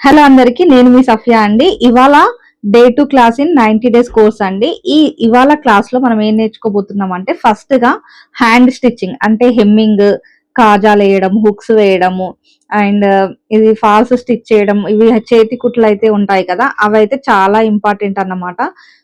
Hello అందరికి నేను మీ సఫియా అండి. ఇవాళ day two class in ninety days course అండి. ఈ ఇవాళ క్లాస్లో మనం ఏం నేర్చుకోబోతున్నాం అంటే ఫస్ట్గా హ్యాండ్ స్టిచ్చింగ్ అంటే హెమ్మింగ్ కాజాలు వేయడం హుక్స్ వేయడము అండ్ uh, ఇది ఫాల్స్ స్టిచ్ చేయడం ఇవి చేతి కుట్లు అయితే ఉంటాయి కదా అవి అయితే చాలా ఇంపార్టెంట్ అన్నమాట.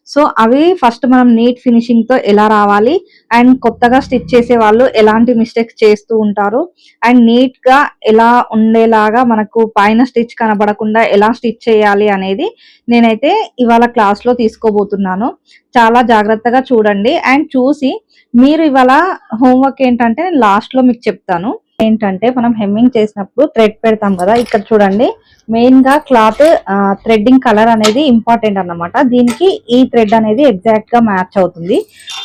సో అవి ఫస్ట్ మనం నీట్ ఫినిషింగ్తో ఎలా రావాలి అండ్ కొత్తగా స్టిచ్ చేసే వాళ్ళు ఎలాంటి మిస్టేక్స్ చేస్తూ ఉంటారు అండ్ నీట్గా ఎలా ఉండేలాగా మనకు పైన స్టిచ్ కనబడకుండా ఎలా స్టిచ్ చేయాలి అనేది నేనైతే ఇవాళ క్లాస్లో తీసుకోబోతున్నాను. చాలా జాగ్రత్తగా చూడండి అండ్ చూసి మీరు ఇవాళ హోంవర్క్ ఏంటంటే లాస్ట్లో మీకు చెప్తాను. ఏంటంటే మనం హెమ్మింగ్ చేసినప్పుడు థ్రెడ్ పెడతాం కదా ఇక్కడ చూడండి. మెయిన్గా క్లాత్ థ్రెడ్డింగ్ కలర్ అనేది ఇంపార్టెంట్ అన్నమాట. దీనికి ఈ థ్రెడ్ అనేది ఎగ్జాక్ట్గా మ్యాచ్ అవుతుంది.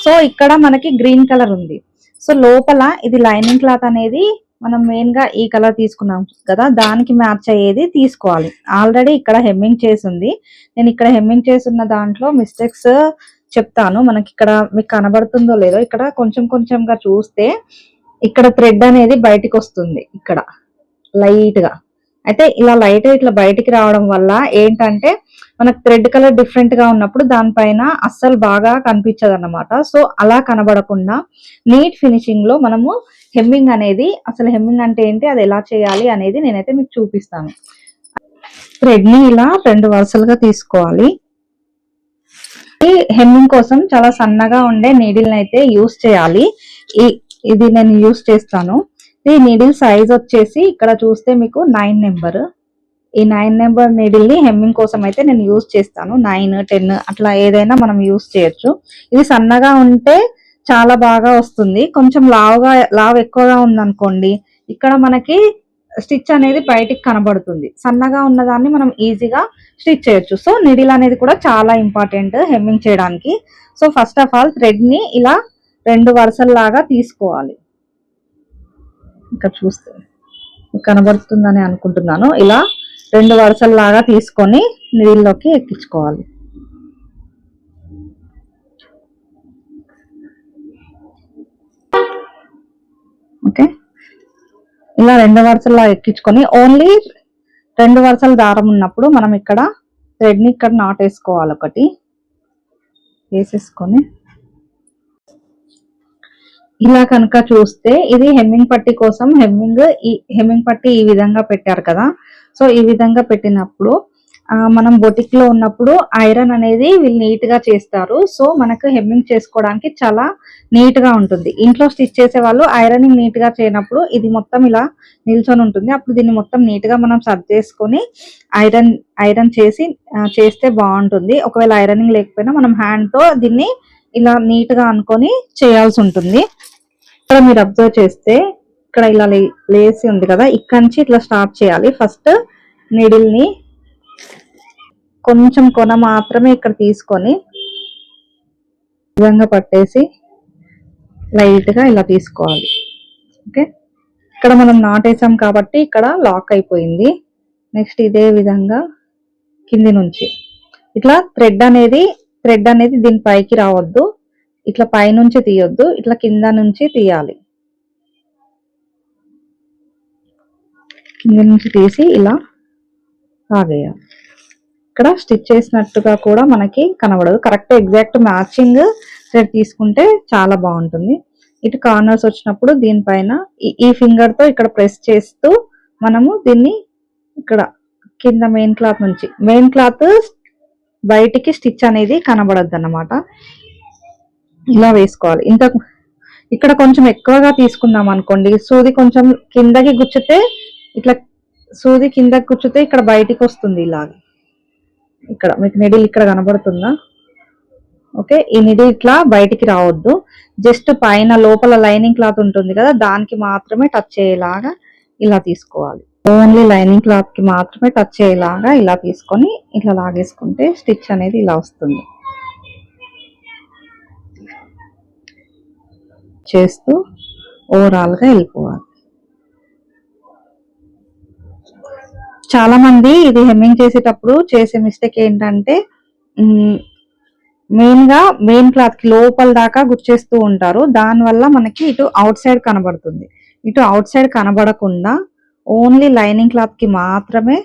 సో ఇక్కడ మనకి గ్రీన్ కలర్ ఉంది. సో లోపల ఇది లైనింగ్ క్లాత్ అనేది మనం మెయిన్గా ఈ కలర్ తీసుకున్నాం కదా దానికి మ్యాచ్ అయ్యేది తీసుకోవాలి. ఆల్రెడీ ఇక్కడ హెమ్మింగ్ చేసి ఉంది నేను ఇక్కడ హెమ్మింగ్ చేసిన దాంట్లో మిస్టేక్స్ చెప్తాను. మనకి ఇక్కడ మీకు కనబడుతుందో లేదో ఇక్కడ కొంచెం కొంచెంగా చూస్తే ఇక్కడ థ్రెడ్ అనేది బయటికి వస్తుంది ఇక్కడ లైట్గా అయితే ఇలా లైట్ ఇట్లా బయటికి రావడం వల్ల ఏంటంటే మనకు థ్రెడ్ కలర్ డిఫరెంట్గా ఉన్నప్పుడు దానిపైన అస్సలు బాగా కనిపించదు అనమాట సో అలా కనబడకుండా నీట్ ఫినిషింగ్లో మనము హెమ్మింగ్ అనేది అసలు హెమ్మింగ్ అంటే ఏంటి అది ఎలా చేయాలి అనేది నేనైతే మీకు చూపిస్తాను. థ్రెడ్ని ఇలా రెండు వరుసలుగా తీసుకోవాలి. ఈ హెమ్మింగ్ కోసం చాలా సన్నగా ఉండే నీడిల్ని అయితే యూస్ చేయాలి. ఈ ఇది నేను యూస్ చేస్తాను. ఈ నీడిల్ సైజ్ వచ్చేసి ఇక్కడ చూస్తే మీకు నైన్ నెంబర్ ఈ నైన్ నెంబర్ నీడిల్ని హెమ్మింగ్ కోసం అయితే నేను యూస్ చేస్తాను. నైన్ టెన్ అట్లా ఏదైనా మనం యూస్ చేయొచ్చు. ఇది సన్నగా ఉంటే చాలా బాగా వస్తుంది. కొంచెం లావుగా లావు ఎక్కువగా ఉందనుకోండి ఇక్కడ మనకి స్టిచ్ అనేది బయటికి కనబడుతుంది. సన్నగా ఉన్నదాన్ని మనం ఈజీగా స్టిచ్ చేయొచ్చు. సో నిడిల్ అనేది కూడా చాలా ఇంపార్టెంట్ హెమ్మింగ్ చేయడానికి. సో ఫస్ట్ ఆఫ్ ఆల్ థ్రెడ్ని ఇలా రెండు వరుసల్లాగా తీసుకోవాలి. ఇక్కడ చూస్తే కనబడుతుందని అనుకుంటున్నాను. ఇలా రెండు వరుసల్లాగా తీసుకొని నీళ్ళలోకి ఎక్కించుకోవాలి. ఓకే. ఇలా రెండు వరుసల్లా ఎక్కించుకొని ఓన్లీ రెండు వరుసల దారం ఉన్నప్పుడు మనం ఇక్కడ థ్రెడ్ని ఇక్కడ నాట్ వేసుకోవాలి ఒకటి. వేసేసుకొని ఇలా కనుక చూస్తే ఇది హెమ్మింగ్ పట్టి కోసం హెమ్మింగ్ ఈ హెమ్మింగ్ పట్టి ఈ విధంగా పెట్టారు కదా. సో ఈ విధంగా పెట్టినప్పుడు ఆ, మనం బొటిక్లో ఉన్నప్పుడు ఐరన్ అనేది వీళ్ళు నీట్గా చేస్తారు. సో మనకు హెమ్మింగ్ చేసుకోవడానికి చాలా నీట్గా ఉంటుంది. ఇంట్లో స్టిచ్ చేసే వాళ్ళు ఐరనింగ్ నీట్గా చేయనప్పుడు ఇది మొత్తం ఇలా నిల్చొని ఉంటుంది. అప్పుడు దీన్ని మొత్తం నీట్గా మనం సర్చ్ చేసుకొని ఐరన్ ఐరన్ చేసి చేస్తే బాగుంటుంది. ఒకవేళ ఐరనింగ్ లేకపోయినా మనం హ్యాండ్తో దీన్ని ఇలా నీట్గా అనుకొని చేయాల్సి ఉంటుంది ఇక్కడ మీరు అబ్జర్వ్ చేస్తే ఇక్కడ ఇలా లే- లేసి ఉంది కదా ఇక్కడ నుంచి ఇట్లా స్టార్ట్ చేయాలి. ఫస్ట్ నీడిల్ని కొంచెం కొన మాత్రమే ఇక్కడ తీసుకొని విధంగా పట్టేసి లైట్గా ఇలా తీసుకోవాలి. ఓకే? ఇక్కడ మనం నాటేసాం కాబట్టి ఇక్కడ లాక్ అయిపోయింది. నెక్స్ట్ ఇదే విధంగా కింది నుంచి. ఇట్లా థ్రెడ్ అనేది థ్రెడ్ అనేది దీని పైకి రావద్దు. ఇట్లా పైనుంచి తీయొద్దు. ఇట్లా కింద నుంచి తీయాలి. కింద నుంచి తీసి ఇలా లాగేయాలి ఇక్కడ స్టిచ్ చేసినట్టుగా కూడా మనకి కనబడదు. కరెక్ట్ ఎగ్జాక్ట్ మ్యాచింగ్ థ్రెడ్ తీసుకుంటే చాలా బాగుంటుంది. ఇటు కార్నర్స్ వచ్చినప్పుడు దీనిపైన ఈ- ఈ ఫింగర్తో ఇక్కడ ప్రెస్ చేస్తూ మనము దీన్ని ఇక్కడ కింద మెయిన్ క్లాత్ నుంచి మెయిన్ క్లాత్ బయటికి స్టిచ్ అనేది కనబడద్దు అన్నమాట ఇలా వేసుకోవాలి. ఇంత ఇక్కడ కొంచెం ఎక్కువగా తీసుకున్నాం అనుకోండి. సూది కొంచెం కిందకి గుచ్చితే ఇట్లా సూది కిందకి గుచ్చితే ఇక్కడ బయటికి వస్తుంది ఇలాగ. ఇక్కడ మీకు నిడిల్ ఇక్కడ కనబడుతుందా? ఓకే. ఈ నిడిల్ ఇట్లా బయటికి రావద్దు. జస్ట్ పైన లోపల లైనింగ్ క్లాత్ ఉంటుంది కదా దానికి మాత్రమే టచ్ అయ్యేలాగా ఇలా తీసుకోవాలి. ఓన్లీ లైనింగ్ క్లాత్కి మాత్రమే టచ్ అయ్యేలాగా ఇలా తీసుకొని ఇట్లా లాగేసుకుంటే స్టిచ్ అనేది ఇలా వస్తుంది. చేస్తూ ఓవరాల్గా వెళ్ళిపోవాలి. చాలా మంది ఇది హెమ్మింగ్ చేసేటప్పుడు చేసే మిస్టేక్ ఏంటంటే మెయిన్గా మెయిన్ క్లాత్కి లోపల దాకా గుర్చేస్తూ ఉంటారు. దాని వల్ల మనకి ఇటు అవుట్ సైడ్ కనబడుతుంది. ఇటు అవుట్ సైడ్ కనబడకుండా ఓన్లీ లైనింగ్ క్లాత్కి మాత్రమే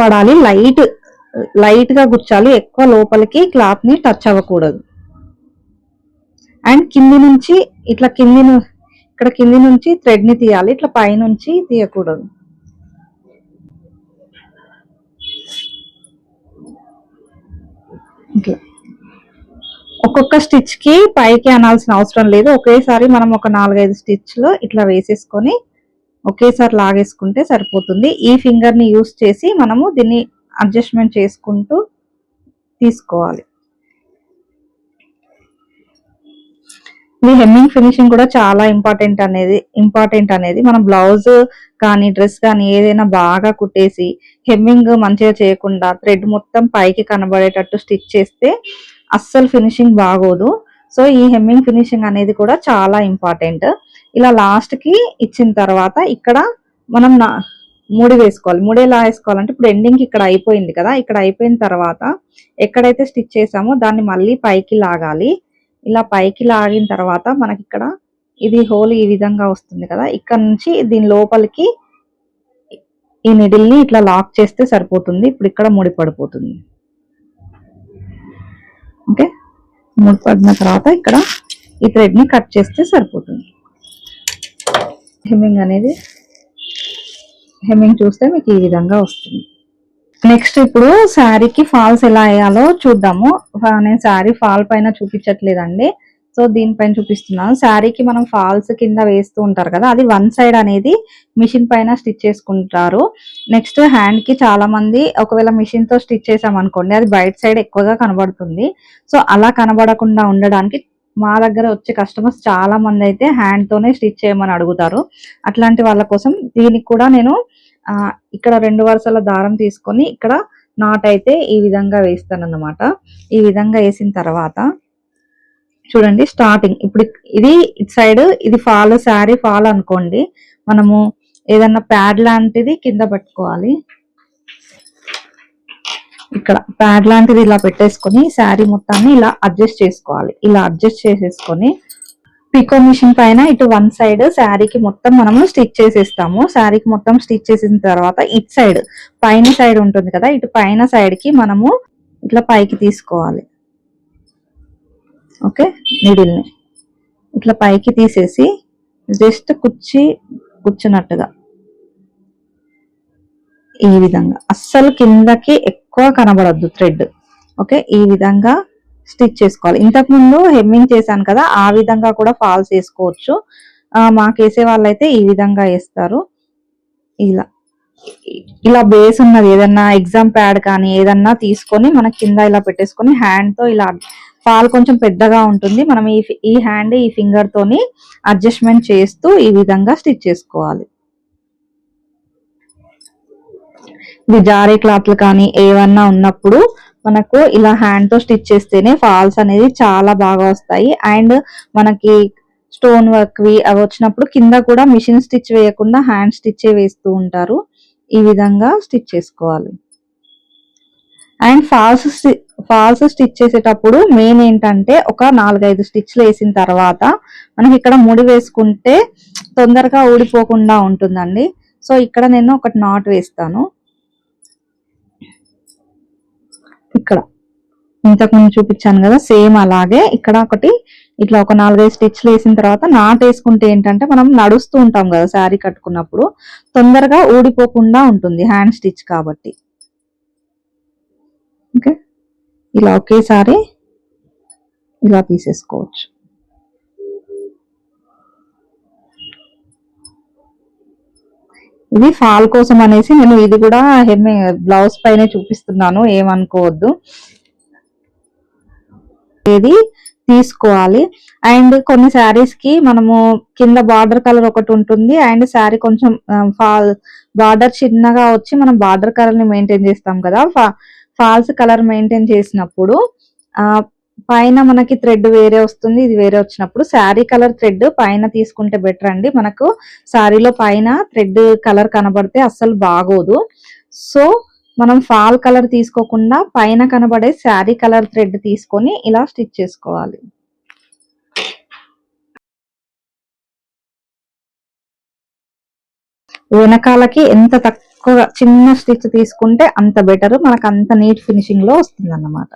పడాలి. లైట్ లైట్గా గుచ్చాలి. ఎక్కువ లోపలికి క్లాత్ని టచ్ అవ్వకూడదు. అండ్ కింది నుంచి ఇట్లా కింది ఇక్కడ కింది నుంచి థ్రెడ్ని తీయాలి. ఇట్లా పైనుంచి తీయకూడదు. ఇట్లా. ఒక్కొక్క స్టిచ్కి పైకి అనాల్సిన అవసరం లేదు. ఒకేసారి మనం ఒక నాలుగైదు స్టిచ్లో ఇట్లా వేసేసుకొని ఒకేసారి లాగేసుకుంటే సరిపోతుంది. ఈ ఫింగర్ని యూస్ చేసి మనము దీన్ని అడ్జస్ట్మెంట్ చేసుకుంటూ తీసుకోవాలి. ఈ హెమ్మింగ్ ఫినిషింగ్ కూడా చాలా ఇంపార్టెంట్ అనేది ఇంపార్టెంట్ అనేది మనం బ్లౌజ్ కానీ డ్రెస్ కానీ ఏదైనా బాగా కుట్టేసి హెమ్మింగ్ మంచిగా చేయకుండా థ్రెడ్ మొత్తం పైకి కనబడేటట్టు స్టిచ్ చేస్తే అస్సలు ఫినిషింగ్ బాగోదు. సో ఈ హెమ్మింగ్ ఫినిషింగ్ అనేది కూడా చాలా ఇంపార్టెంట్ ఇలా లాస్ట్కి ఇచ్చిన తర్వాత ఇక్కడ మనం నా ముడి వేసుకోవాలి. ముడి ఎలా వేసుకోవాలంటే ఇప్పుడు ఎండింగ్ ఇక్కడ అయిపోయింది కదా ఇక్కడ అయిపోయిన తర్వాత ఎక్కడైతే స్టిచ్ చేసామో దాన్ని మళ్ళీ పైకి లాగాలి. ఇలా పైకి లాగిన తర్వాత మనకి ఇక్కడ ఇది హోల్ ఈ విధంగా వస్తుంది కదా ఇక్కడ నుంచి దీని లోపలికి ఈ నిడిల్ని ఇట్లా లాక్ చేస్తే సరిపోతుంది. ఇప్పుడు ఇక్కడ ముడి పడిపోతుంది. ఓకే ముడి పడిన తర్వాత ఇక్కడ ఈ థ్రెడ్ని కట్ చేస్తే సరిపోతుంది. హెమ్మింగ్ అనేది హెమ్మింగ్ చూస్తే మీకు ఈ విధంగా వస్తుంది. నెక్స్ట్ ఇప్పుడు శారీకి ఫాల్స్ ఎలా వేయాలో చూద్దాము. నేను శారీ ఫాల్ పైన చూపించట్లేదండి. సో దీనిపైన చూపిస్తున్నాను. శారీకి మనం ఫాల్స్ కింద వేస్తూ ఉంటారు కదా అది వన్ సైడ్ అనేది మిషన్ పైన స్టిచ్ చేసుకుంటారు. నెక్స్ట్ హ్యాండ్కి చాలా మంది ఒకవేళ మిషన్తో స్టిచ్ చేసామనుకోండి అది బయట సైడ్ ఎక్కువగా కనబడుతుంది. సో అలా కనబడకుండా ఉండడానికి మా దగ్గర వచ్చే కస్టమర్స్ చాలా మంది అయితే హ్యాండ్ తోనే స్టిచ్ చేయమని అడుగుతారు. అట్లాంటి వాళ్ళ కోసం దీనికి కూడా నేను ఇక్కడ రెండు వరుసల దారం తీసుకొని ఇక్కడ నాట్ అయితే ఈ విధంగా వేస్తాను అన్నమాట ఈ విధంగా వేసిన తర్వాత చూడండి స్టార్టింగ్ ఇప్పుడు ఇది ఇటు సైడ్ ఇది ఫాల్ శారీ ఫాల్ అనుకోండి. మనము ఏదన్నా ప్యాడ్ లాంటిది కింద పెట్టుకోవాలి. ఇక్కడ ప్యాడ్ లాంటిది ఇలా పెట్టేసుకొని శారీ మొత్తాన్ని ఇలా అడ్జస్ట్ చేసుకోవాలి. ఇలా అడ్జస్ట్ చేసేసుకొని పికో మిషన్ పైన ఇటు వన్ సైడ్ శారీకి మొత్తం మనము స్టిచ్ చేసేస్తాము. శారీకి మొత్తం స్టిచ్ చేసిన తర్వాత ఇటు సైడ్ పైన సైడ్ ఉంటుంది కదా ఇటు పైన సైడ్కి మనము ఇట్లా పైకి తీసుకోవాలి. ఓకే? నీడిల్ని ఇట్లా పైకి తీసేసి జస్ట్ కుర్చీ కూర్చున్నట్టుగా ఈ విధంగా. అస్సలు కిందకి ఎక్కువ కనబడద్దు థ్రెడ్ ఓకే ఈ విధంగా స్టిచ్ చేసుకోవాలి. ఇంతకు ముందు హెమ్మింగ్ చేశాను కదా ఆ విధంగా కూడా ఫాల్స్ వేసుకోవచ్చు. ఆ, మాకు వేసే వాళ్ళైతే ఈ విధంగా వేస్తారు. ఇలా. ఇలా బేస్ ఉన్నది. ఏదన్నా ఎగ్జామ్ ప్యాడ్ కానీ ఏదన్నా తీసుకొని మన కింద ఇలా పెట్టేసుకొని హ్యాండ్తో ఇలా ఫాల్ కొంచెం పెద్దగా ఉంటుంది. మనం ఈ ఈ హ్యాండ్ ఈ ఫింగర్ తోని అడ్జస్ట్మెంట్ చేస్తూ ఈ విధంగా స్టిచ్ చేసుకోవాలి. ఇది జారీ క్లాత్లు కానీ ఏవన్నా ఉన్నప్పుడు మనకు ఇలా హ్యాండ్తో స్టిచ్ చేస్తేనే ఫాల్స్ అనేది చాలా బాగా వస్తాయి. అండ్ మనకి స్టోన్ వర్క్ వి అవి వచ్చినప్పుడు కింద కూడా మిషన్ స్టిచ్ వేయకుండా హ్యాండ్ స్టిచ్ వేస్తూ ఉంటారు. ఈ విధంగా స్టిచ్ చేసుకోవాలి. అండ్ ఫాల్స్ ఫాల్స్ స్టిచ్ చేసేటప్పుడు మెయిన్ ఏంటంటే ఒక నాలుగైదు స్టిచ్లు వేసిన తర్వాత మనకి ఇక్కడ ముడి వేసుకుంటే తొందరగా ఊడిపోకుండా ఉంటుందండి. సో ఇక్కడ నేను ఒకటి నాట్ వేస్తాను. ఇక్కడ. ఇంతకు ముందు చూపించాను కదా సేమ్ అలాగే. ఇక్కడ ఒకటి ఇట్లా ఒక నాలుగైదు స్టిచ్లు వేసిన తర్వాత నాట్ వేసుకుంటే ఏంటంటే మనం నడుస్తూ ఉంటాం కదా శారీ కట్టుకున్నప్పుడు. తొందరగా ఊడిపోకుండా ఉంటుంది హ్యాండ్ స్టిచ్ కాబట్టి. ఓకే? ఇలా ఒకేసారి ఇలా తీసేసుకోవచ్చు. ఇది ఫాల్ కోసం అనేసి నేను ఇది కూడా హెమ్మి బ్లౌజ్ పైనే చూపిస్తున్నాను ఏమనుకోవద్దు. ఇది తీసుకోవాలి. అండ్ కొన్ని శారీస్కి మనము కింద బార్డర్ కలర్ ఒకటి ఉంటుంది అండ్ శారీ కొంచెం ఫాల్ బార్డర్ చిన్నగా వచ్చి మనం బార్డర్ కలర్ని మెయింటైన్ చేస్తాం కదా ఫాల్స్ కలర్ మెయింటైన్ చేసినప్పుడు ఆ పైన మనకి థ్రెడ్ వేరే వస్తుంది ఇది వేరే వచ్చినప్పుడు శారీ కలర్ థ్రెడ్ పైన తీసుకుంటే బెటర్ అండి. మనకు శారీలో పైన థ్రెడ్ కలర్ కనబడితే అస్సలు బాగోదు. సో మనం ఫాల్ కలర్ తీసుకోకుండా పైన కనబడే శారీ కలర్ థ్రెడ్ తీసుకొని ఇలా స్టిచ్ చేసుకోవాలి. వెనకాలకి ఎంత తక్కువ చిన్న స్టిచ్ తీసుకుంటే అంత బెటర్ మనకు అంత నీట్ ఫినిషింగ్లో వస్తుంది అన్నమాట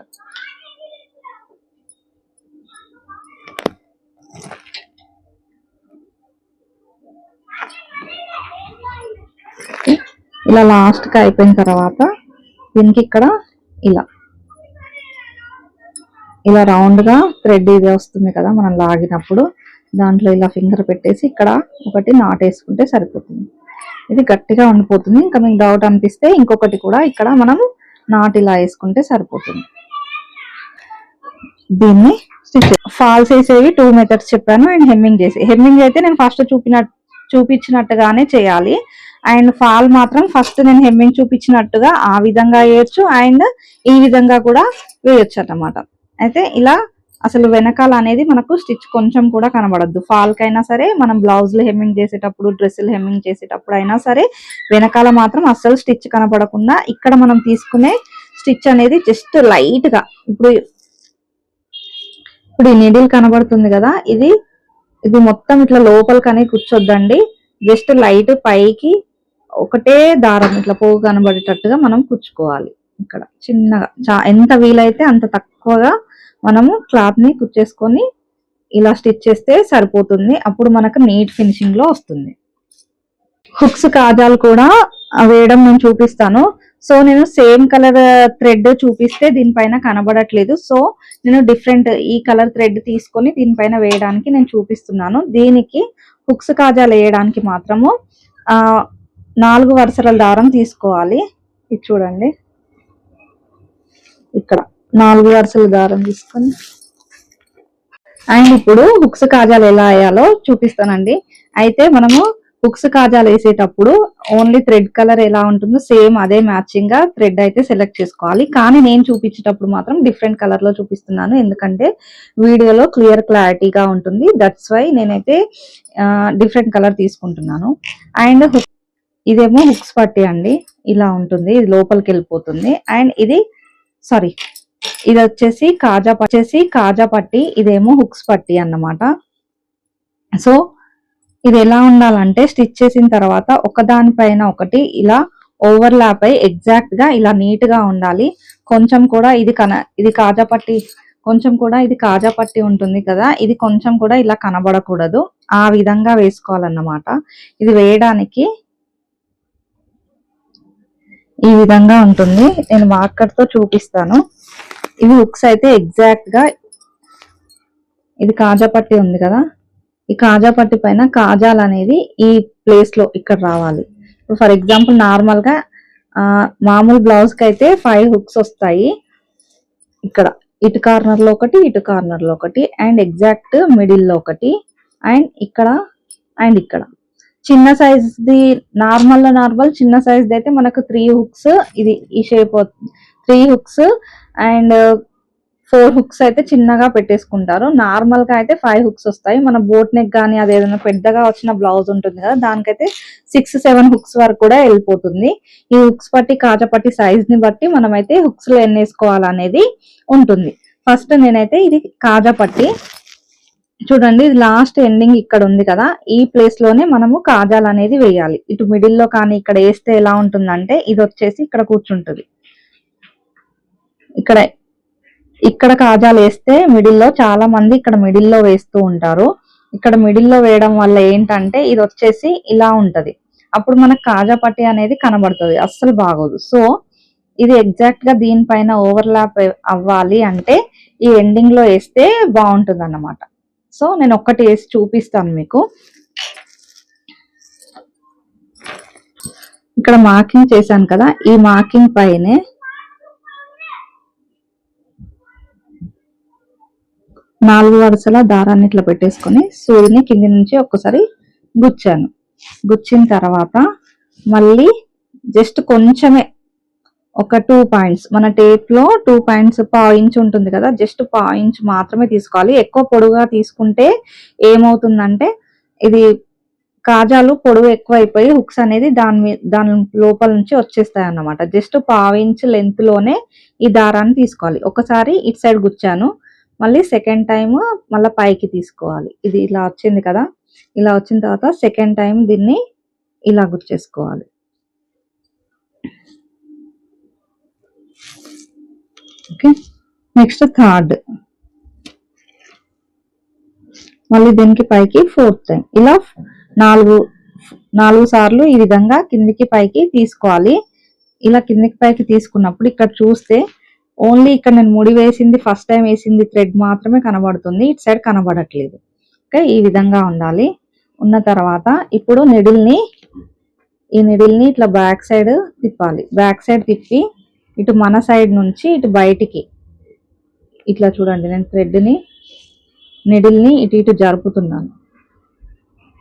ఇలా లాస్ట్కి అయిపోయిన తర్వాత దీనికి ఇక్కడ ఇలా. ఇలా రౌండ్గా థ్రెడ్ ఇది వస్తుంది కదా మనం లాగినప్పుడు. దాంట్లో ఇలా ఫింగర్ పెట్టేసి ఇక్కడ ఒకటి నాట్ వేసుకుంటే సరిపోతుంది. ఇది గట్టిగా ఉండిపోతుంది. ఇంకా మీకు డౌట్ అనిపిస్తే ఇంకొకటి కూడా ఇక్కడ మనం నాట్ ఇలా వేసుకుంటే సరిపోతుంది. దీన్ని స్టిచ్ ఫాల్స్ వేసేవి టూ మెథడ్స్ చెప్పాను. అండ్ హెమ్మింగ్ చేసి హెమ్మింగ్ అయితే నేను ఫస్ట్ చూపిన చూపించినట్టుగానే చేయాలి. అండ్ ఫాల్ మాత్రం ఫస్ట్ నేను హెమ్మింగ్ చూపించినట్టుగా ఆ విధంగా వేయచ్చు అండ్ ఈ విధంగా కూడా వేయొచ్చు అన్నమాట. అయితే ఇలా అసలు వెనకాల అనేది మనకు స్టిచ్ కొంచెం కూడా కనబడద్దు. ఫాల్ కైనా సరే మనం బ్లౌజ్లు హెమ్మింగ్ చేసేటప్పుడు డ్రెస్సులు హెమ్మింగ్ చేసేటప్పుడు అయినా సరే వెనకాల మాత్రం అస్సలు స్టిచ్ కనబడకుండా ఇక్కడ మనం తీసుకునే స్టిచ్ అనేది జస్ట్ లైట్గా ఇప్పుడు ఇప్పుడు ఈ నీడిల్ కనబడుతుంది కదా ఇది ఇది మొత్తం ఇట్లా లోపలికనే కూర్చోద్దండి. జస్ట్ లైట్ పైకి ఒకటే దారం ఇట్లా పోగు కనబడేటట్టుగా మనం కుచ్చుకోవాలి. ఇక్కడ చిన్నగా చా ఎంత వీలైతే అంత తక్కువగా మనము క్లాత్ని కుచ్చేసుకొని ఇలా స్టిచ్ చేస్తే సరిపోతుంది. అప్పుడు మనకు నీట్ ఫినిషింగ్లో వస్తుంది. హుక్స్ కాజాలు కూడా వేయడం నేను చూపిస్తాను. సో నేను సేమ్ కలర్ థ్రెడ్ చూపిస్తే దీనిపైన కనబడట్లేదు. సో నేను డిఫరెంట్ ఈ కలర్ థ్రెడ్ తీసుకొని దీనిపైన వేయడానికి నేను చూపిస్తున్నాను. దీనికి హుక్స్ కాజాలు వేయడానికి మాత్రము నాలుగు వరుసల దారం తీసుకోవాలి. ఇది చూడండి. ఇక్కడ నాలుగు వరుసల దారం తీసుకొని. అండ్ ఇప్పుడు హుక్స్ కాజాలు ఎలా వేయాలో చూపిస్తానండి. అయితే మనము హుక్స్ కాజాలు వేసేటప్పుడు ఓన్లీ థ్రెడ్ కలర్ ఎలా ఉంటుందో సేమ్ అదే మ్యాచింగ్గా థ్రెడ్ అయితే సెలెక్ట్ చేసుకోవాలి. కానీ నేను చూపించేటప్పుడు మాత్రం డిఫరెంట్ కలర్లో చూపిస్తున్నాను. ఎందుకంటే వీడియోలో క్లియర్ క్లారిటీగా ఉంటుంది. దట్స్ వై నేనైతే డిఫరెంట్ కలర్ తీసుకుంటున్నాను. అండ్ ఇదేమో హుక్స్ పట్టి అండి. ఇలా ఉంటుంది. ఇది లోపలికి వెళ్ళిపోతుంది. అండ్ ఇది సారీ ఇది వచ్చేసి కాజా వచ్చేసి కాజా పట్టి ఇదేమో హుక్స్ పట్టి అన్నమాట. సో ఇది ఎలా ఉండాలంటే స్టిచ్ చేసిన తర్వాత ఒకదానిపైన ఒకటి ఇలా ఓవర్ ల్యాప్ అయి ఎగ్జాక్ట్గా ఇలా నీట్గా ఉండాలి. కొంచెం కూడా ఇది కన ఇది కాజా పట్టి కొంచెం కూడా ఇది కాజా పట్టి ఉంటుంది కదా ఇది కొంచెం కూడా ఇలా కనబడకూడదు. ఆ విధంగా వేసుకోవాలన్నమాట. ఇది వేయడానికి ఈ విధంగా ఉంటుంది. నేను మార్కర్తో చూపిస్తాను. ఇవి హుక్స్ అయితే ఎగ్జాక్ట్గా ఇది కాజా పట్టి ఉంది కదా. ఈ కాజా పట్టి పైన కాజాలు అనేది ఈ ప్లేస్లో ఇక్కడ రావాలి. ఇప్పుడు ఫర్ ఎగ్జాంపుల్ నార్మల్గా మామూలు బ్లౌజ్కి అయితే ఫైవ్ హుక్స్ వస్తాయి. ఇక్కడ ఇటు కార్నర్లో ఒకటి ఇటు కార్నర్లో ఒకటి అండ్ ఎగ్జాక్ట్ మిడిల్లో ఒకటి అండ్ ఇక్కడ అండ్ ఇక్కడ. చిన్న సైజ్ది నార్మల్ నార్మల్ చిన్న సైజ్ది అయితే మనకు త్రీ హుక్స్ ఇది ఈ shape three hooks and four hooks అయితే చిన్నగా పెట్టేసుకుంటారు. నార్మల్గా అయితే ఫైవ్ హుక్స్ వస్తాయి. మన బోట్ నెక్ కానీ అది ఏదైనా పెద్దగా వచ్చిన బ్లౌజ్ ఉంటుంది కదా దానికైతే సిక్స్ సెవెన్ హుక్స్ వరకు కూడా వెళ్ళిపోతుంది. ఈ హుక్స్ పట్టి కాజపట్టి సైజ్ని బట్టి మనమైతే హుక్స్లో ఎన్ని వేసుకోవాలనేది ఉంటుంది. ఫస్ట్ నేనైతే ఇది కాజా పట్టి చూడండి లాస్ట్ ఎండింగ్ ఇక్కడ ఉంది కదా. ఈ ప్లేస్లోనే మనము కాజాలు అనేది వేయాలి. ఇటు మిడిల్లో కానీ ఇక్కడ వేస్తే ఎలా ఉంటుందంటే ఇది వచ్చేసి ఇక్కడ కూర్చుంటుంది. ఇక్కడ ఇక్కడ కాజాలు వేస్తే మిడిల్లో చాలా మంది ఇక్కడ మిడిల్లో వేస్తూ ఉంటారు. ఇక్కడ మిడిల్లో వేయడం వల్ల ఏంటంటే ఇది వచ్చేసి ఇలా ఉంటది. అప్పుడు మనకు కాజా పట్టి అనేది కనబడుతుంది. అస్సలు బాగోదు. సో ఇది ఎగ్జాక్ట్గా దీనిపైన ఓవర్లాప్ అవ్వాలి అంటే ఈ ఎండింగ్లో వేస్తే బాగుంటుంది అన్నమాట సో నేను ఒక్కటి వేసి చూపిస్తాను మీకు. ఇక్కడ మార్కింగ్ చేశాను కదా ఈ మార్కింగ్ పైనే నాలుగు వరుసల దారాన్ని ఇట్లా పెట్టేసుకొని సూర్యుని కింది నుంచి ఒక్కసారి గుచ్చాను. గుచ్చిన తర్వాత మళ్ళీ జస్ట్ కొంచెమే ఒక టూ పాయింట్స్ మన టేప్లో టూ పాయింట్స్ పావు ఉంటుంది కదా జస్ట్ పావు మాత్రమే తీసుకోవాలి. ఎక్కువ పొడుగా తీసుకుంటే ఏమవుతుందంటే ఇది కాజాలు పొడవు ఎక్కువ అయిపోయి హుక్స్ అనేది దాని మీద దాని లోపల నుంచి వచ్చేస్తాయి అన్నమాట జస్ట్ పావు ఇంచ్ లెంత్లోనే ఈ దారాన్ని తీసుకోవాలి. ఒకసారి ఇటు సైడ్ గుచ్చాను. మళ్ళీ సెకండ్ టైం మళ్ళీ పైకి తీసుకోవాలి. ఇది ఇలా వచ్చింది కదా ఇలా వచ్చిన తర్వాత సెకండ్ టైం దీన్ని ఇలా గుర్చేసుకోవాలి ఓకే నెక్స్ట్ థర్డ్ మళ్ళీ దీనికి పైకి ఫోర్త్ టైం ఇలా నాలుగు నాలుగు సార్లు ఈ విధంగా కిందికి పైకి తీసుకోవాలి. ఇలా కిందికి పైకి తీసుకున్నప్పుడు ఇక్కడ చూస్తే ఓన్లీ ఇక్కడ నేను ముడి వేసింది ఫస్ట్ టైం వేసింది థ్రెడ్ మాత్రమే కనబడుతుంది. ఇటు సైడ్ కనబడట్లేదు. ఓకే ఈ విధంగా ఉండాలి. ఉన్న తర్వాత ఇప్పుడు నిడిల్ని ఈ నిడిల్ని ఇట్లా బ్యాక్ సైడ్ తిప్పాలి. బ్యాక్ సైడ్ తిప్పి ఇటు మన సైడ్ నుంచి ఇటు బయటికి. ఇట్లా చూడండి నేను థ్రెడ్ని నెడిల్ని ఇటు ఇటు జరుపుతున్నాను.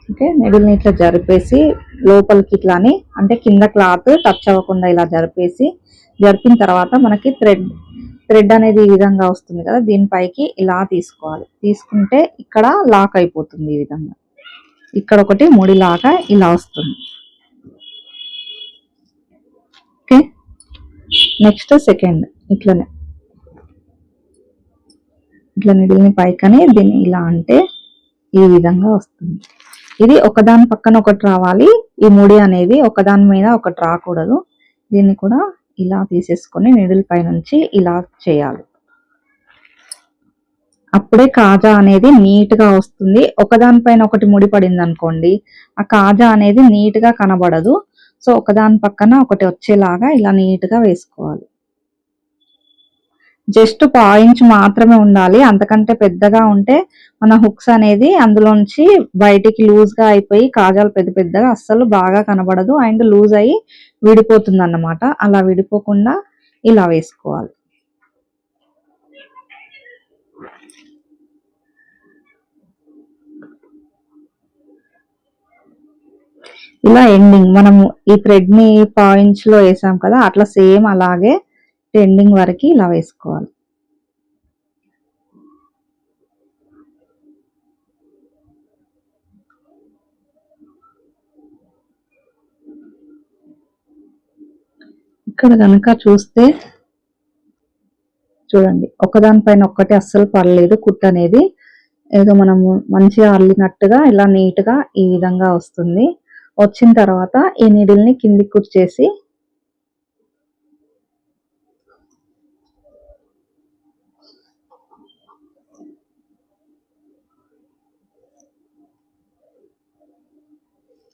ఓకే నెడిల్ని ఇట్లా జరిపేసి లోపలికి ఇట్లాని అంటే కింద క్లాత్ టచ్ అవ్వకుండా ఇలా జరిపేసి జరిపిన తర్వాత మనకి థ్రెడ్ థ్రెడ్ అనేది ఈ విధంగా వస్తుంది కదా దీనిపైకి ఇలా తీసుకోవాలి. తీసుకుంటే ఇక్కడ లాక్ అయిపోతుంది ఈ విధంగా. ఇక్కడ ఒకటి ముడిలాగా ఇలా వస్తుంది ఓకే నెక్స్ట్ సెకండ్ ఇట్లనే. ఇట్లా నిడిల్ని పైకని దీన్ని ఇలా అంటే ఈ విధంగా వస్తుంది. ఇది ఒకదాని పక్కన ఒకటి రావాలి. ఈ ముడి అనేది ఒకదాని మీద ఒకటి రాకూడదు. దీన్ని కూడా ఇలా తీసేసుకొని నిడిల్ పై నుంచి ఇలా చేయాలి. అప్పుడే కాజా అనేది నీట్గా వస్తుంది. ఒకదానిపైన ఒకటి ముడి పడింది అనుకోండి ఆ కాజా అనేది నీట్గా కనబడదు. సో ఒకదాని పక్కన ఒకటి వచ్చేలాగా ఇలా నీట్గా వేసుకోవాలి. జస్ట్ పాయింట్స్ మాత్రమే ఉండాలి. అంతకంటే పెద్దగా ఉంటే మన హుక్స్ అనేది అందులోంచి బయటికి లూజ్గా అయిపోయి కాజాలు పెద్ద పెద్దగా అస్సలు బాగా కనబడదు. అండ్ లూజ్ అయ్యి విడిపోతుంది అన్నమాట అలా విడిపోకుండా ఇలా వేసుకోవాలి. ఇలా ఎండింగ్ మనము ఈ థ్రెడ్ని పాయింట్స్లో వేసాం కదా అట్లా సేమ్ అలాగే ఎండింగ్ వరకు ఇలా వేసుకోవాలి. ఇక్కడ కనుక చూస్తే చూడండి ఒకదానిపైన ఒక్కటి అస్సలు పడలేదు కుట్ అనేది. ఏదో మనము మంచిగా అల్లినట్టుగా ఇలా నీట్గా ఈ విధంగా వస్తుంది. వచ్చిన తర్వాత ఈ నీడిల్ని కిందికి కుర్చేసి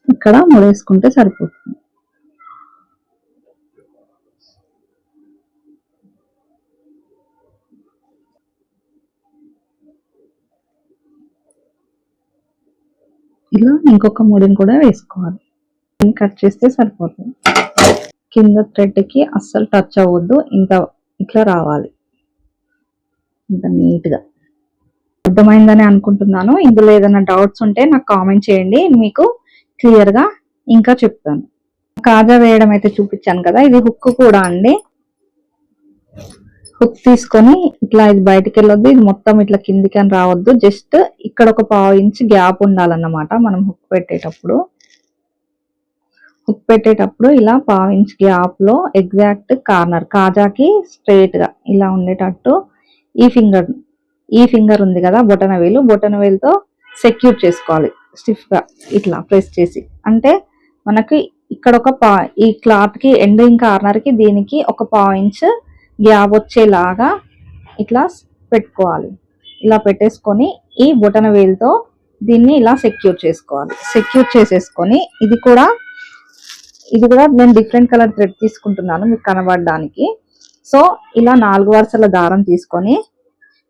ఇక్కడ ముడేసుకుంటే సరిపోతుంది. ఇలా ఇంకొక ముడిని కూడా వేసుకోవాలి. కట్ చేస్తే సరిపోతుంది. కింద థ్రెడ్కి అస్సలు టచ్ అవ్వద్దు. ఇంత ఇట్లా రావాలి. ఇంత నీట్గా అర్థమైందని అనుకుంటున్నాను. ఇందులో ఏదైనా డౌట్స్ ఉంటే నాకు కామెంట్ చేయండి. మీకు క్లియర్గా ఇంకా చెప్తాను. కాజా వేయడం అయితే చూపించాను కదా. ఇది హుక్ కూడా అండి. హుక్ తీసుకొని ఇట్లా ఇది బయటికి వెళ్ళొద్దు ఇది మొత్తం ఇట్లా కిందికి అని రావద్దు. జస్ట్ ఇక్కడ ఒక పావు ఇంచ్ గ్యాప్ ఉండాలన్నమాట మనం హుక్ పెట్టేటప్పుడు. హుక్ పెట్టేటప్పుడు ఇలా పావు ఇంచ్ గ్యాప్లో ఎగ్జాక్ట్ కార్నర్ కాజాకి స్ట్రైట్గా ఇలా ఉండేటట్టు ఈ ఫింగర్ ఈ ఫింగర్ ఉంది కదా బొటన వేలు. బొటన వేలుతో సెక్యూర్ చేసుకోవాలి స్టిఫ్గా ఇట్లా ప్రెస్ చేసి. అంటే మనకి ఇక్కడ ఒక పా ఈ క్లాత్కి ఎండింగ్ కార్నర్కి దీనికి ఒక పావు ఇంచ్ గ్యాప్ వచ్చేలాగా ఇట్లా పెట్టుకోవాలి. ఇలా పెట్టేసుకొని ఈ బొటన వేలుతో దీన్ని ఇలా సెక్యూర్ చేసుకోవాలి. సెక్యూర్ చేసేసుకొని ఇది కూడా ఇది కూడా నేను డిఫరెంట్ కలర్ థ్రెడ్ తీసుకుంటున్నాను మీకు కనబడడానికి. సో ఇలా నాలుగు వరుసల దారం తీసుకొని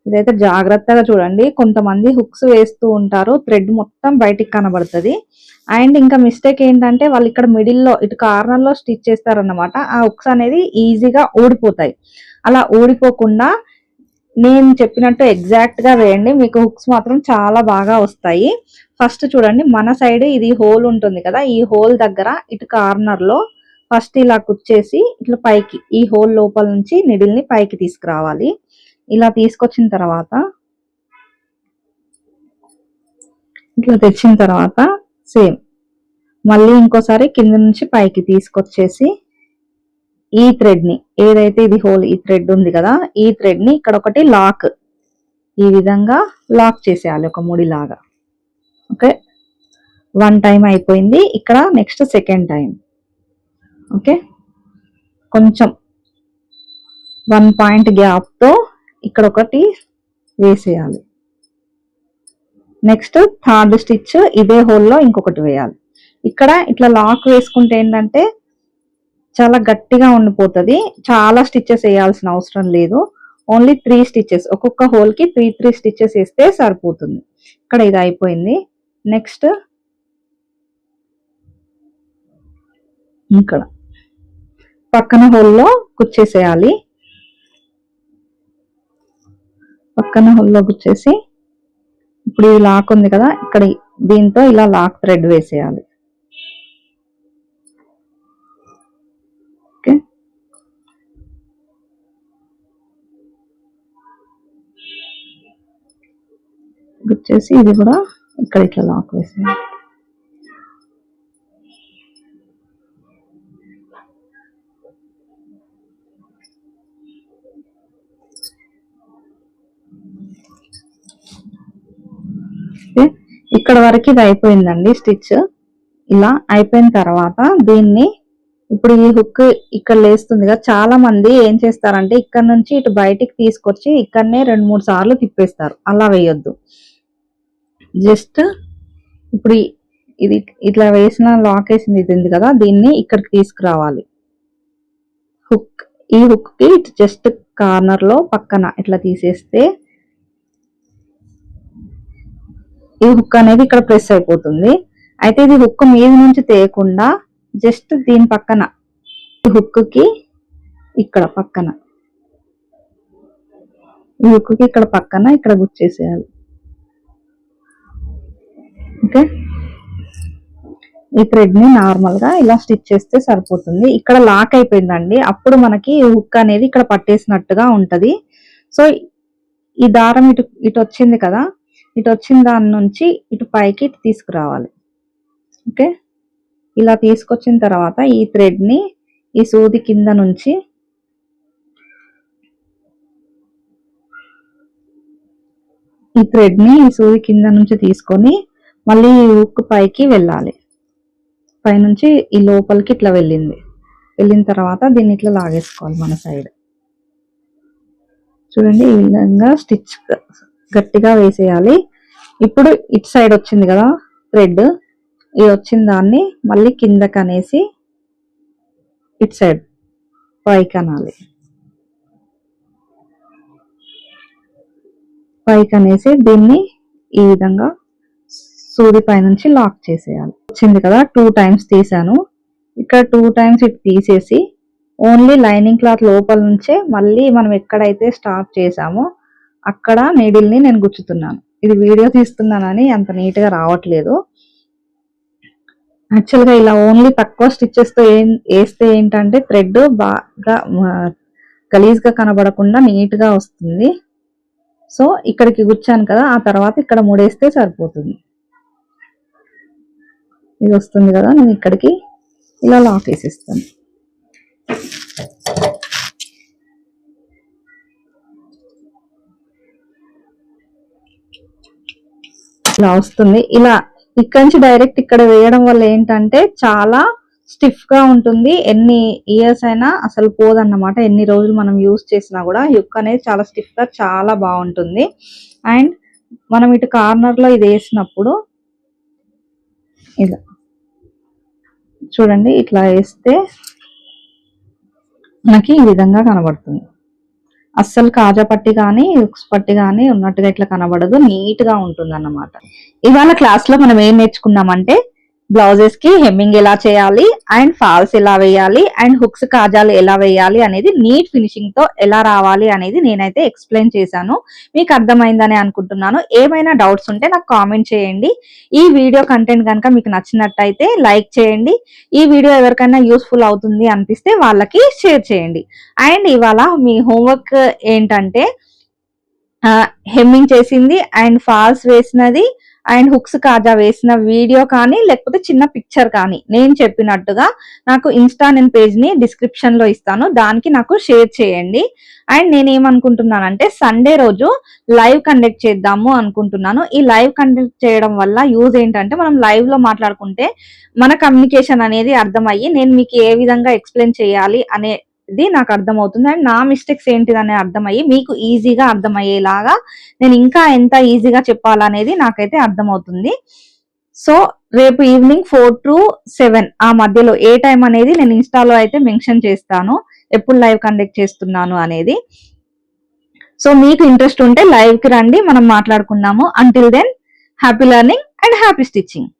ఇదైతే జాగ్రత్తగా చూడండి. కొంతమంది హుక్స్ వేస్తూ ఉంటారు. థ్రెడ్ మొత్తం బయటికి కనబడుతుంది. అండ్ ఇంకా మిస్టేక్ ఏంటంటే వాళ్ళు ఇక్కడ మిడిల్లో ఇటు కార్నర్లో స్టిచ్ చేస్తారన్నమాట. ఆ హుక్స్ అనేది ఈజీగా ఊడిపోతాయి. అలా ఊడిపోకుండా నేను చెప్పినట్టు ఎగ్జాక్ట్గా వేయండి. మీకు హుక్స్ మాత్రం చాలా బాగా వస్తాయి. ఫస్ట్ చూడండి మన సైడ్ ఇది హోల్ ఉంటుంది కదా. ఈ హోల్ దగ్గర ఇటు కార్నర్లో ఫస్ట్ ఇలా కుచ్చేసి ఇట్లా పైకి ఈ హోల్ లోపల నుంచి నిడిల్ని పైకి తీసుకురావాలి. ఇలా తీసుకొచ్చిన తర్వాత ఇట్లా తెచ్చిన తర్వాత సేమ్. మళ్ళీ ఇంకోసారి కింద నుంచి పైకి తీసుకొచ్చేసి ఈ థ్రెడ్ని ఏదైతే ఇది హోల్ ఈ థ్రెడ్ ఉంది కదా ఈ థ్రెడ్ని ఇక్కడ ఒకటి లాక్ ఈ విధంగా లాక్ చేసేయాలి ఒక ముడి లాగా ఓకే? వన్ టైం అయిపోయింది. ఇక్కడ నెక్స్ట్ సెకండ్ టైం ఓకే? కొంచెం వన్ పాయింట్ గ్యాప్తో ఇక్కడ ఒకటి వేసేయాలి. నెక్స్ట్ థర్డ్ స్టిచ్ ఇదే హోల్లో ఇంకొకటి వేయాలి. ఇక్కడ ఇట్లా లాక్ వేసుకుంటే ఏంటంటే చాలా గట్టిగా ఉండిపోతుంది. చాలా స్టిచ్చెస్ వేయాల్సిన అవసరం లేదు. ఓన్లీ త్రీ స్టిచ్చెస్ ఒక్కొక్క హోల్కి త్రీ త్రీ స్టిచ్చెస్ వేస్తే సరిపోతుంది. ఇక్కడ ఇది అయిపోయింది. నెక్స్ట్ ఇక్కడ పక్కన హోల్లో కుచ్చేసేయాలి. పక్కన హోల్లో కుచ్చేసి ఇప్పుడు ఈ లాక్ ఉంది కదా ఇక్కడ దీంతో ఇలా లాక్ థ్రెడ్ వేసేయాలి. ఓకే. గుచ్చేసి ఇది కూడా ఇక్కడ ఇట్లా లాక్ వేసేయాలి. ఓకే ఇక్కడ వరకు ఇది అయిపోయిందండి స్టిచ్. ఇలా అయిపోయిన తర్వాత దీన్ని ఇప్పుడు ఈ హుక్ ఇక్కడ లేస్తుంది కదా చాలా మంది ఏం చేస్తారంటే ఇక్కడ నుంచి ఇటు బయటికి తీసుకొచ్చి ఇక్కడనే రెండు మూడు సార్లు తిప్పేస్తారు. అలా వేయొద్దు. జస్ట్ ఇప్పుడు ఇది ఇట్లా వేసిన లాక్ వేసింది ఇది ఉంది కదా దీన్ని ఇక్కడికి తీసుకురావాలి. హుక్ ఈ హుక్కి ఇటు జస్ట్ కార్నర్లో పక్కన ఇట్లా తీసేస్తే ఈ హుక్ అనేది ఇక్కడ ప్రెస్ అయిపోతుంది. అయితే ఇది హుక్ మీద నుంచి తేయకుండా జస్ట్ దీని పక్కన ఈ హుక్కి ఇక్కడ పక్కన ఈ హుక్కి ఇక్కడ పక్కన ఇక్కడ గుచ్చేసేయాలి. ఓకే ఈ థ్రెడ్ని నార్మల్గా ఇలా స్టిచ్ చేస్తే సరిపోతుంది. ఇక్కడ లాక్ అయిపోయిందండి. అప్పుడు మనకి హుక్ అనేది ఇక్కడ పట్టేసినట్టుగా ఉంటది. సో ఈ దారం ఇటు ఇటు వచ్చింది కదా ఇటు వచ్చిన దాని నుంచి ఇటు పైకి ఇటు తీసుకురావాలి. ఓకే? ఇలా తీసుకొచ్చిన తర్వాత ఈ థ్రెడ్ని ఈ సూది కింద నుంచి ఈ థ్రెడ్ని ఈ సూది కింద నుంచి తీసుకొని మళ్ళీ ఈ హుక్ పైకి వెళ్ళాలి. పైనుంచి ఈ లోపలికి ఇట్లా వెళ్ళింది. వెళ్ళిన తర్వాత దీన్ని ఇట్లా లాగేసుకోవాలి మన సైడ్ చూడండి ఈ విధంగా స్టిచ్ గట్టిగా వేసేయాలి. ఇప్పుడు ఇటు సైడ్ వచ్చింది కదా థ్రెడ్ ఇది వచ్చిన దాన్ని మళ్ళీ కిందకి అనేసి ఇటు సైడ్ పైకి అనాలి. పైకి అనేసి దీన్ని ఈ విధంగా సూది పైనుంచి లాక్ చేసేయాలి. వచ్చింది కదా టూ టైమ్స్ తీసాను. ఇక్కడ టూ టైమ్స్ ఇటు తీసేసి ఓన్లీ లైనింగ్ క్లాత్ లోపల నుంచే మళ్ళీ మనం ఎక్కడైతే స్టార్ట్ చేసామో అక్కడ నీడిల్ని నేను గుచ్చుతున్నాను. ఇది వీడియో తీస్తున్నానని అంత నీట్గా రావట్లేదు. యాక్చువల్గా ఇలా ఓన్లీ తక్కువ స్టిచ్చెస్తో ఏం వేస్తే ఏంటంటే థ్రెడ్ బాగా గలీజ్గా కనబడకుండా నీట్గా వస్తుంది. సో ఇక్కడికి గుచ్చాను కదా ఆ తర్వాత ఇక్కడ మూడేస్తే సరిపోతుంది. ఇది వస్తుంది కదా నేను ఇక్కడికి ఇలా లాక్ వేసేస్తాను. ఇలా వస్తుంది. ఇలా ఇక్కడ నుంచి డైరెక్ట్ ఇక్కడ వేయడం వల్ల ఏంటంటే చాలా స్టిఫ్గా ఉంటుంది. ఎన్ని ఇయర్స్ అయినా అసలు పోదన్నమాట. ఎన్ని రోజులు మనం యూస్ చేసినా కూడా యుక్ అనేది చాలా స్టిఫ్గా చాలా బాగుంటుంది. అండ్ మనం ఇటు కార్నర్లో ఇది వేసినప్పుడు ఇలా చూడండి ఇట్లా వేస్తే మనకి ఈ విధంగా కనబడుతుంది. అస్సలు కాజా పట్టి కానీ ఉక్స్ పట్టి కానీ ఉన్నట్టుగా ఇట్లా కనబడదు. నీట్గా ఉంటుంది అన్నమాట ఇవాళ క్లాస్లో మనం ఏం నేర్చుకున్నామంటే బ్లౌజెస్కి హెమ్మింగ్ ఎలా చేయాలి అండ్ ఫాల్స్ ఎలా వేయాలి అండ్ హుక్స్ కాజాలు ఎలా వేయాలి అనేది నీట్ ఫినిషింగ్తో ఎలా రావాలి అనేది నేనైతే ఎక్స్ప్లెయిన్ చేశాను. మీకు అర్థమైందని అనుకుంటున్నాను. ఏమైనా డౌట్స్ ఉంటే నాకు కామెంట్ చేయండి. ఈ వీడియో కంటెంట్ కనుక మీకు నచ్చినట్టయితే లైక్ చేయండి. ఈ వీడియో ఎవరికైనా యూస్ఫుల్ అవుతుంది అనిపిస్తే వాళ్ళకి షేర్ చేయండి. అండ్ ఇవాళ మీ హోంవర్క్ ఏంటంటే హెమ్మింగ్ చేసింది అండ్ ఫాల్స్ వేసినది అండ్ హుక్స్ కాజా వేసిన వీడియో కానీ లేకపోతే చిన్న పిక్చర్ కానీ నేను చెప్పినట్టుగా నాకు ఇన్స్టా నేను పేజ్ని డిస్క్రిప్షన్లో ఇస్తాను. దానికి నాకు షేర్ చేయండి. అండ్ నేను ఏమనుకుంటున్నానంటే సండే రోజు లైవ్ కండక్ట్ చేద్దాము అనుకుంటున్నాను. ఈ లైవ్ కండక్ట్ చేయడం వల్ల యూజ్ ఏంటంటే మనం లైవ్లో మాట్లాడుకుంటే మన కమ్యూనికేషన్ అనేది అర్థమయ్యి నేను మీకు ఏ విధంగా ఎక్స్ప్లెయిన్ చేయాలి అనే అనేది నాకు అర్థమవుతుంది. అండ్ నా మిస్టేక్స్ ఏంటిదనే అర్థమయ్యి మీకు ఈజీగా అర్థమయ్యేలాగా నేను ఇంకా ఎంత ఈజీగా చెప్పాలనేది నాకైతే అర్థమవుతుంది. సో రేపు ఈవినింగ్ ఫోర్ టు సెవెన్ ఆ మధ్యలో ఏ టైం అనేది నేను ఇన్స్టాలో అయితే మెన్షన్ చేస్తాను. ఎప్పుడు లైవ్ కండక్ట్ చేస్తున్నాను అనేది. సో మీకు ఇంట్రెస్ట్ ఉంటే లైవ్కి రండి. మనం మాట్లాడుకుందాము until then happy learning and happy stitching